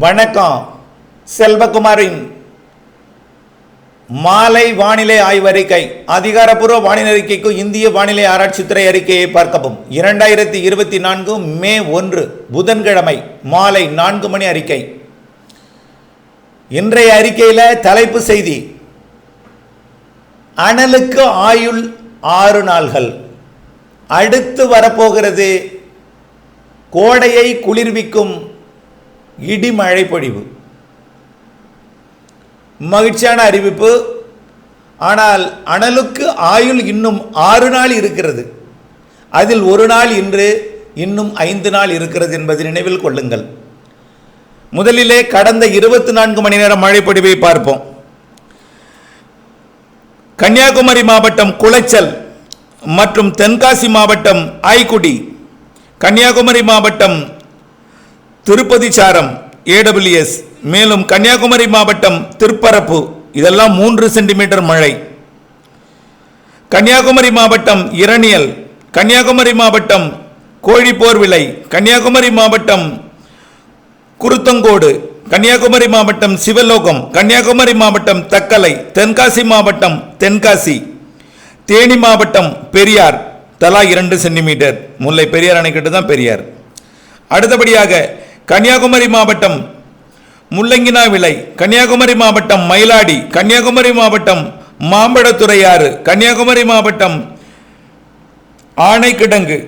வணக்கம் செல்வகுமாரின் மாலை வானிலை ஆய்வறிக்கை அதிகாரப்பூர்வ வானிலை அறிக்கைக்கு இந்திய வானிலை ஆராய்ச்சித்துறை அறிக்கையை பார்க்கவும். இரண்டாயிரத்தி இருபத்தி நான்கு மே ஒன்று புதன்கிழமை மாலை நான்கு மணி அறிக்கை. இன்றைய அறிக்கையில் தலைப்பு செய்தி அனலுக்கு ஆயுள் ஆறு நாள்கள். அடுத்து வரப்போகிறது கோடையை குளிர்விக்கும் இடிமழை பொழிவு. மகிழ்ச்சியான அறிவிப்பு. ஆனால் அனலுக்கு ஆயுள் இன்னும் ஆறு நாள் இருக்கிறது. அதில் ஒரு நாள் இன்று இன்னும் ஐந்து நாள் இருக்கிறது என்பதை நினைவில் கொள்ளுங்கள். முதலிலே கடந்த இருபத்தி நான்கு மணி நேரம் மழைப்பொழிவை பார்ப்போம். கன்னியாகுமரி மாவட்டம் குளச்சல் மற்றும் தென்காசி மாவட்டம் ஆய்க்குடி கன்னியாகுமரி மாவட்டம் திருப்பதி சாரம் ஏடபிள்யூஎஸ் மேலும் கன்னியாகுமரி மாவட்டம் திருப்பரப்பு. இதெல்லாம் மூன்று சென்டிமீட்டர் மழை. கன்னியாகுமரி மாவட்டம் இரணியல் கன்னியாகுமரி மாவட்டம் கோழிப்போர்விலை கன்னியாகுமரி மாவட்டம் குருத்தங்கோடு கன்னியாகுமரி மாவட்டம் சிவலோகம் கன்னியாகுமரி மாவட்டம் தக்கலை தென்காசி மாவட்டம் தென்காசி. தேனி மாவட்டம் பெரியார் தலா இரண்டு சென்டிமீட்டர். முல்லை பெரியார் அணைக்கட்டு தான் பெரியார். அடுத்தபடியாக கன்னியாகுமரி மாவட்டம் முள்ளங்கினா விலை கன்னியாகுமரி மாவட்டம் மயிலாடி கன்னியாகுமரி மாவட்டம் மாம்பழத்துறையாறு கன்னியாகுமரி மாவட்டம் ஆணைக்கிடங்கு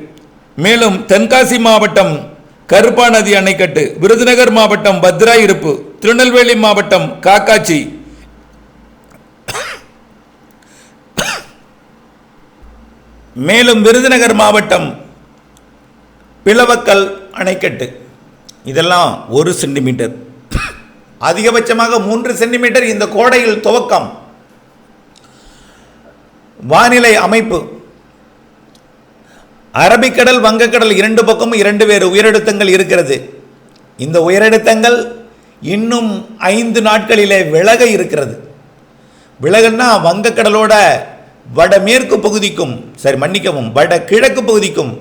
மேலும் தென்காசி மாவட்டம் கருப்பா நதி அணைக்கட்டு விருதுநகர் மாவட்டம் பத்ரா இருப்பு திருநெல்வேலி மாவட்டம் காக்காச்சி. மேலும் விருதுநகர் மாவட்டம் பிளவக்கல் அணைக்கட்டு. இதெல்லாம் ஒரு சென்டிமீட்டர். அதிகபட்சமாக மூன்று சென்டிமீட்டர் இந்த கோடையில் துவக்கம். வானிலை அமைப்பு. அரபிக்கடல் வங்கக்கடல் இரண்டு பக்கமும் இரண்டு வேறு உயரழுத்தங்கள் இருக்கிறது. இந்த உயரழுத்தங்கள் இன்னும் ஐந்து நாட்களிலே விலக இருக்கிறது. விலகுன்னா வங்கக்கடலோட வடமேற்கு பகுதிக்கும் சரி மன்னிக்கவும் வட கிழக்கு பகுதிக்கும்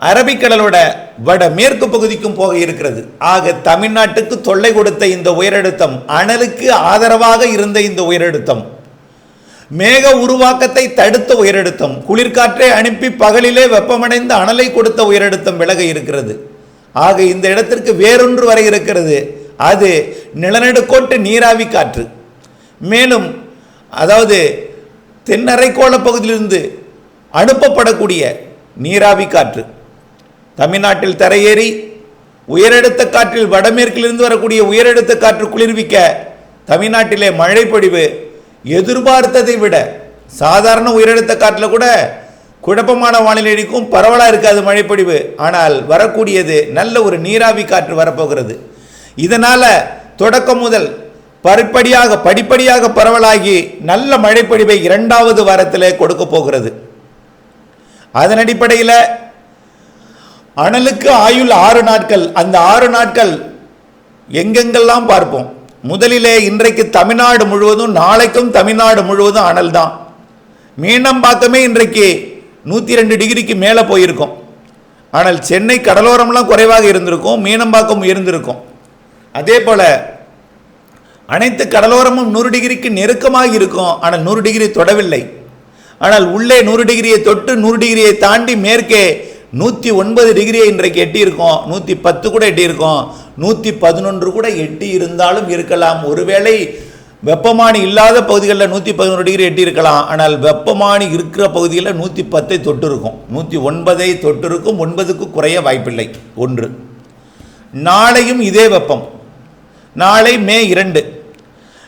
அரபிக்கடலோட வட மேற்கு பகுதிக்கும் போக இருக்கிறது. ஆக தமிழ்நாட்டுக்கு தொல்லை கொடுத்த இந்த உயரழுத்தம் அனலுக்கு ஆதரவாக இருந்த இந்த உயரழுத்தம் மேக உருவாக்கத்தை தடுத்த உயரழுத்தம் குளிர்காற்றை அனுப்பி பகலிலே வெப்பமடைந்த அனலை கொடுத்த உயரழுத்தம் விலக இருக்கிறது. ஆக இந்த இடத்திற்கு வேறொன்று வர இருக்கிறது. அது நிலநடுக்கோட்டு நீராவி காற்று. மேலும் அதாவது தென்னரைக்கோள பகுதியிலிருந்து அனுப்பப்படக்கூடிய நீராவி காற்று. தமிழ்நாட்டில் தரையேறி உயரடுத்த காற்றில் வடமேற்கிலிருந்து வரக்கூடிய உயரடுத்த காற்று குளிர்விக்க தமிழ்நாட்டிலே மழைப்பொழிவு எதிர்பார்த்ததை விட சாதாரண உயரடுத்த காற்றில் கூட குழப்பமான வானிலைக்கும் பரவலாக இருக்காது மழைப்பொழிவு. ஆனால் வரக்கூடியது நல்ல ஒரு நீராவி காற்று வரப்போகிறது. இதனால் தொடக்கம் முதல் படிப்படியாக படிப்படியாக பரவலாகி நல்ல மழைப்பொழிவை இரண்டாவது வாரத்தில் கொடுக்க போகிறது. அதன் அடிப்படையில் அனலுக்கு ஆயுள் ஆறு நாட்கள். அந்த ஆறு நாட்கள் எங்கெங்கெல்லாம் பார்ப்போம்? முதலிலே இன்றைக்கு தமிழ்நாடு முழுவதும் நாளைக்கும் தமிழ்நாடு முழுவதும் அனல் தான். மீனம்பாக்கமே இன்றைக்கு நூற்றி ரெண்டு டிகிரிக்கு மேலே போயிருக்கும். ஆனால் சென்னை கடலோரம்லாம் குறைவாக இருந்திருக்கும் மீனம்பாக்கம் உயர்ந்திருக்கும் அதே போல் அனைத்து கடலோரமும் நூறு டிகிரிக்கு நெருக்கமாக இருக்கும் ஆனால் நூறு டிகிரி தொடவில்லை. ஆனால் உள்ளே நூறு டிகிரியை தொட்டு நூறு டிகிரியை தாண்டி மேற்கே நூற்றி ஒன்பது டிகிரியை இன்றைக்கு எட்டியிருக்கோம். நூற்றி பத்து கூட எட்டியிருக்கோம். நூற்றி பதினொன்று கூட எட்டி இருந்தாலும் இருக்கலாம். ஒருவேளை வெப்பமானி இல்லாத பகுதிகளில் நூற்றி பதினொரு டிகிரி எட்டி இருக்கலாம் ஆனால் வெப்பமானி இருக்கிற பகுதியில் நூற்றி பத்தை தொட்டு இருக்கும் நூற்றி ஒன்பதை தொட்டு இருக்கும் ஒன்பதுக்கு குறைய வாய்ப்பில்லை. ஒன்று. நாளையும் இதே வெப்பம். நாளை மே இரண்டு.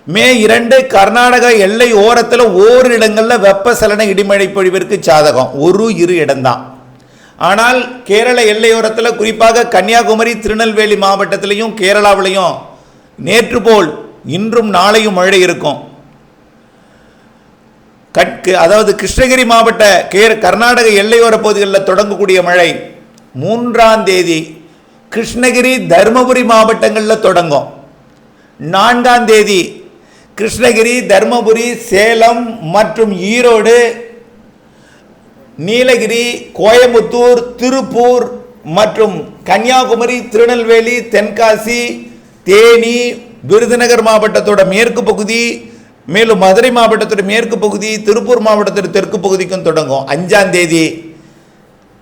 மே இரண்டு கர்நாடக எல்லை ஓரத்தில் ஓரிரு இடங்களில் வெப்பசலன இடிமழை பொழிவிற்கு சாதகம். ஒரு இரு இடம்தான். ஆனால் கேரள எல்லையோரத்தில் குறிப்பாக கன்னியாகுமரி திருநெல்வேலி மாவட்டத்திலையும் கேரளாவிலையும் நேற்று போல் இன்றும் நாளையும் மழை இருக்கும். அதாவது கிருஷ்ணகிரி மாவட்ட கே கர்நாடக எல்லையோர பகுதிகளில் தொடங்கக்கூடிய மழை மூன்றாம் தேதி கிருஷ்ணகிரி தருமபுரி மாவட்டங்களில் தொடங்கும். நான்காம் தேதி கிருஷ்ணகிரி தருமபுரி சேலம் மற்றும் ஈரோடு நீலகிரி கோயம்புத்தூர் திருப்பூர் மற்றும் கன்னியாகுமரி திருநெல்வேலி தென்காசி தேனி விருதுநகர் மாவட்டத்தோட மேற்கு பகுதி மேலும் மதுரை மாவட்டத்தோட மேற்கு பகுதி திருப்பூர் மாவட்டத்தோட தெற்கு பகுதிக்கும் தொடங்கும். அஞ்சாம் தேதி.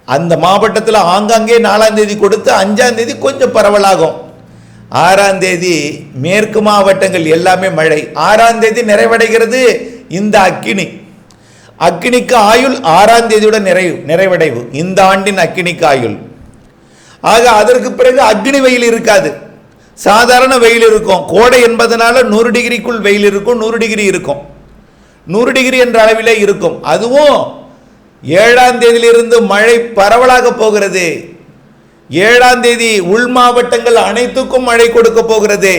அந்த மாவட்டத்தில் ஆங்காங்கே நாலாம் தேதி கொடுத்து அஞ்சாம் தேதி கொஞ்சம் பரவலாகும். ஆறாம் தேதி மேற்கு மாவட்டங்கள் எல்லாமே மழை. ஆறாம் தேதி நிறைவடைகிறது இந்த அக்கினி. அக்னிக்கு ஆயுள் ஆறாம் தேதியோட நிறைவு நிறைவடைவு. இந்த ஆண்டின் அக்னிக்கு ஆயுள். ஆக அதற்கு பிறகு அக்னி வெயில் இருக்காது. சாதாரண வெயில் இருக்கும். கோடை என்பதனால நூறு டிகிரிக்குள் வெயில் இருக்கும் நூறு டிகிரி இருக்கும். நூறு டிகிரி என்ற அளவிலே இருக்கும். அதுவும் ஏழாம் தேதியிலிருந்து மழை பரவலாக போகிறது. ஏழாம் தேதி உள் மாவட்டங்கள் அனைத்துக்கும் மழை கொடுக்க போகிறது.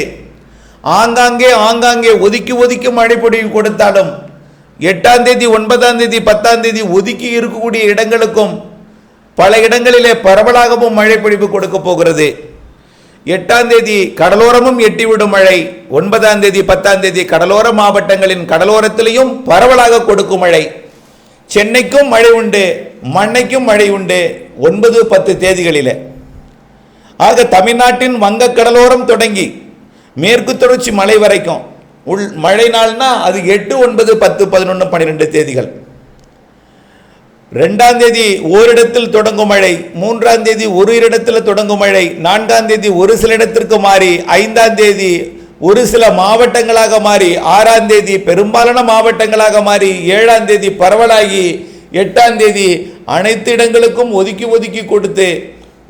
ஆங்காங்கே ஆங்காங்கே ஒதுக்கி ஒதுக்கி மழை பொழிவு கொடுத்தாலும் எட்டாம் தேதி ஒன்பதாம் தேதி பத்தாம் தேதி ஒதுக்கி இருக்கக்கூடிய இடங்களுக்கும் பல இடங்களிலே பரவலாகவும் மழை பொழிவு கொடுக்க போகிறது. எட்டாம் தேதி கடலோரமும் எட்டிவிடும் மழை ஒன்பதாம் தேதி பத்தாம் தேதி கடலோர மாவட்டங்களின் கடலோரத்திலையும் பரவலாக கொடுக்கும் மழை. சென்னைக்கும் மழை உண்டு மண்ணைக்கும் மழை உண்டு ஒன்பது பத்து தேதிகளில். ஆக தமிழ்நாட்டின் வங்கக் கடலோரம் தொடங்கி மேற்கு தொடர்ச்சி மலை வரைக்கும் உள் மழை நாள்னா அது எட்டு ஒன்பது பத்து பதினொன்று பன்னிரெண்டு தேதிகள். ரெண்டாம் தேதி ஓரிடத்தில் தொடங்கும் மழை மூன்றாம் தேதி ஒரு இடத்தில் தொடங்கும் மழை நான்காம் தேதி ஒரு சில இடத்திற்கு மாறி ஐந்தாம் தேதி ஒரு சில மாவட்டங்களாக மாறி ஆறாம் தேதி பெரும்பாலான மாவட்டங்களாக மாறி ஏழாம் தேதி பரவலாகி எட்டாம் தேதி அனைத்து இடங்களுக்கும் ஒதுக்கி ஒதுக்கி கொடுத்து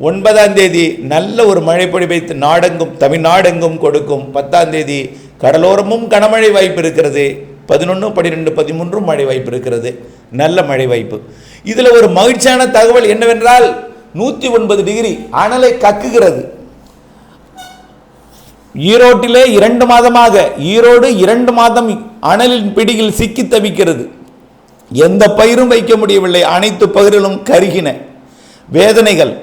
ஒன்பதாம் தேதி நல்ல ஒரு மழை பொழிவை நாடெங்கும் தமிழ்நாடெங்கும் கொடுக்கும். பத்தாம் தேதி கடலோரமும் கனமழை வாய்ப்பு இருக்கிறது. பதினொன்று பன்னிரெண்டு பதிமூன்றும் மழை வாய்ப்பு இருக்கிறது. நல்ல மழை வாய்ப்பு. இதில் ஒரு மகிழ்ச்சியான தகவல் என்னவென்றால் நூற்றி ஒன்பது டிகிரி அனலை கக்குகிறது. ஈரோட்டிலே இரண்டு மாதமாக ஈரோடு இரண்டு மாதம் அனலின் பிடியில் சிக்கி தவிக்கிறது. எந்த பயிரும் வைக்க முடியவில்லை. அனைத்து பயிர்களும் கருகின. வேதனைகள்.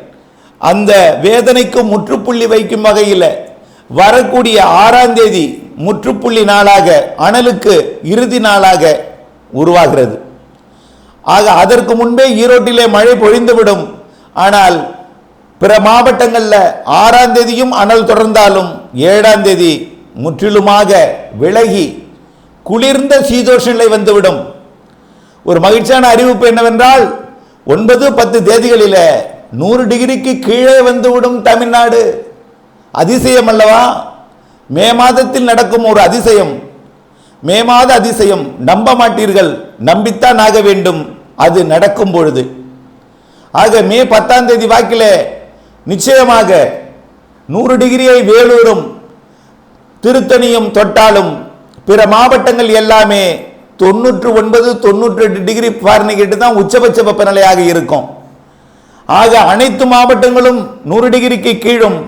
அந்த வேதனைக்கு முற்றுப்புள்ளி வைக்கும் வகையில் வரக்கூடிய ஆறாம் தேதி முற்றுப்புள்ளி நாளாக அனலுக்கு இறுதி நாளாக உருவாகிறது. ஆக அதற்கு முன்பே ஈரோட்டிலே மழை பொழிந்துவிடும். ஆனால் பிற மாவட்டங்களில் ஆறாம் தேதியும் அனல் தொடர்ந்தாலும் ஏழாம் தேதி முற்றிலுமாக விலகி குளிர்ந்த சீதோஷ நிலை வந்துவிடும். ஒரு மகிழ்ச்சியான அறிவிப்பு என்னவென்றால் ஒன்பது பத்து தேதிகளில் நூறு டிகிரிக்கு கீழே வந்துவிடும் தமிழ்நாடு. அதிசயம் அல்லவா? மே மாதத்தில் நடக்கும் ஒரு அதிசயம். மே மாத அதிசயம். நம்ப மாட்டீர்கள். நம்பித்தான் ஆக வேண்டும். அது நடக்கும் பொழுது. ஆக மே பத்தாம் தேதி வாக்கில் நிச்சயமாக நூறு டிகிரியை வேலூரும் திருத்தணியும் தொட்டாலும் பிற மாவட்டங்கள் எல்லாமே தொண்ணூற்று ஒன்பது தொண்ணூற்றி எட்டு டிகிரி ஃபாரன்ஹீட் தான் உச்சபட்ச வெப்பநிலையாக இருக்கும். ஆக அனைத்து மாவட்டங்களும் நூறு டிகிரிக்கு கீழும்.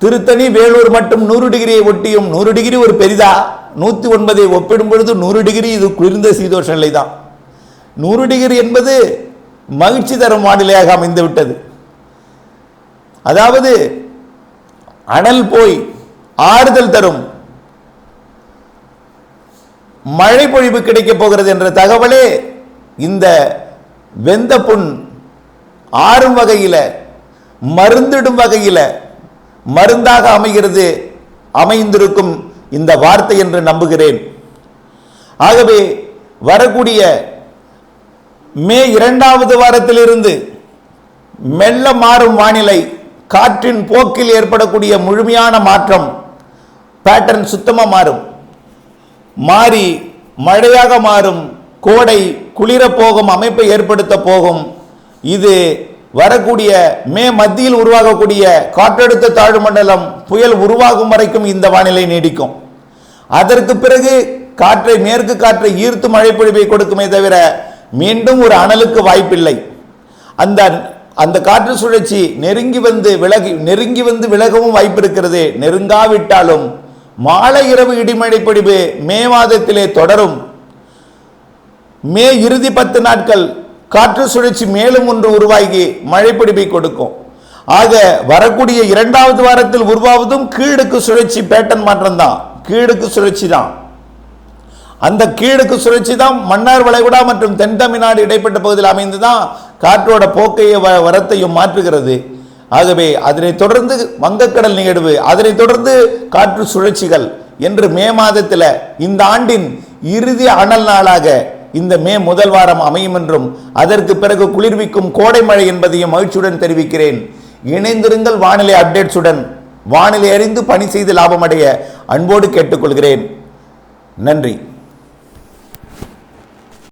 திருத்தணி வேலூர் மட்டும் நூறு டிகிரியை ஒட்டியும் நூறு டிகிரி ஒரு பெரிதா? நூற்றி ஒன்பதை ஒப்பிடும் பொழுது நூறு டிகிரி இது குளிர்ந்த சீதோஷ நிலை தான் நூறு டிகிரி என்பது மகிழ்ச்சி தரும் வானிலையாக அமைந்து விட்டது அதாவது அனல் போய் ஆறுதல் தரும் மழை பொழிவு கிடைக்கப் போகிறது என்ற தகவலே இந்த வெந்த புண் ஆறும் வகையில் மருந்திடும் வகையில் மருந்தாக அமைகிறது அமைந்திருக்கும் இந்த வார்த்தை என்று நம்புகிறேன். ஆகவே வரக்கூடிய மே இரண்டாவது வாரத்திலிருந்து மெல்ல மாறும் வானிலை காற்றின் போக்கில் ஏற்படக்கூடிய முழுமையான மாற்றம் பேட்டர்ன் சுத்தமாக மாறும். மாறி மழையாக மாறும் கோடை குளிரப்போகும் அமைப்பை ஏற்படுத்த போகும். இது வரக்கூடிய மே மத்தியில் உருவாகக்கூடிய காற்றழுத்த தாழ்வு மண்டலம் புயல் உருவாகும் வரைக்கும் இந்த வானிலை நீடிக்கும். அதற்கு பிறகு காற்றை மேற்கு காற்றை ஈர்த்து மழை பொழிவை கொடுக்குமே தவிர மீண்டும் ஒரு அனலுக்கு வாய்ப்பில்லை. அந்த அந்த காற்று சுழற்சி நெருங்கி வந்து விலகி நெருங்கி வந்து விலகவும் வாய்ப்பு இருக்கிறது நெருங்காவிட்டாலும் மாலை இரவு இடிமழை பொழிவு மே மாதத்திலே தொடரும். மே இறுதி பத்து நாட்கள் காற்று சுழற்சி மேலும் ஒன்று உருவாகி மழைப்பிடிப்பை கொடுக்கும். ஆக வரக்கூடிய இரண்டாவது வாரத்தில் உருவாவதும் கீழுக்கு சுழற்சி பேட்டன் மாற்றம் தான் கீழுக்கு சுழற்சி தான் அந்த கீழுக்கு சுழற்சி தான் மன்னார் வளைகுடா மற்றும் தென் தமிழ்நாடு இடைப்பட்ட பகுதியில் அமைந்து தான் காற்றோட போக்கையும் வ- வரத்தையும் மாற்றுகிறது. ஆகவே அதனைத் தொடர்ந்து வங்கக்கடல் நிகழ்வு அதனைத் தொடர்ந்து காற்று சுழற்சிகள் என்று மே மாதத்தில் இந்த ஆண்டின் இறுதி அனல் நாளாக இந்த மே முதல் வாரம் அமையும் என்றும் அதற்கு பிறகு குளிர்விக்கும் கோடை மழை என்பதையும் மகிழ்ச்சியுடன் தெரிவிக்கிறேன். இணைந்திருங்கள் வானிலை அப்டேட்ஸுடன். வானிலை அறிந்து பணி செய்து லாபமடைய அன்போடு கேட்டுக்கொள்கிறேன். நன்றி.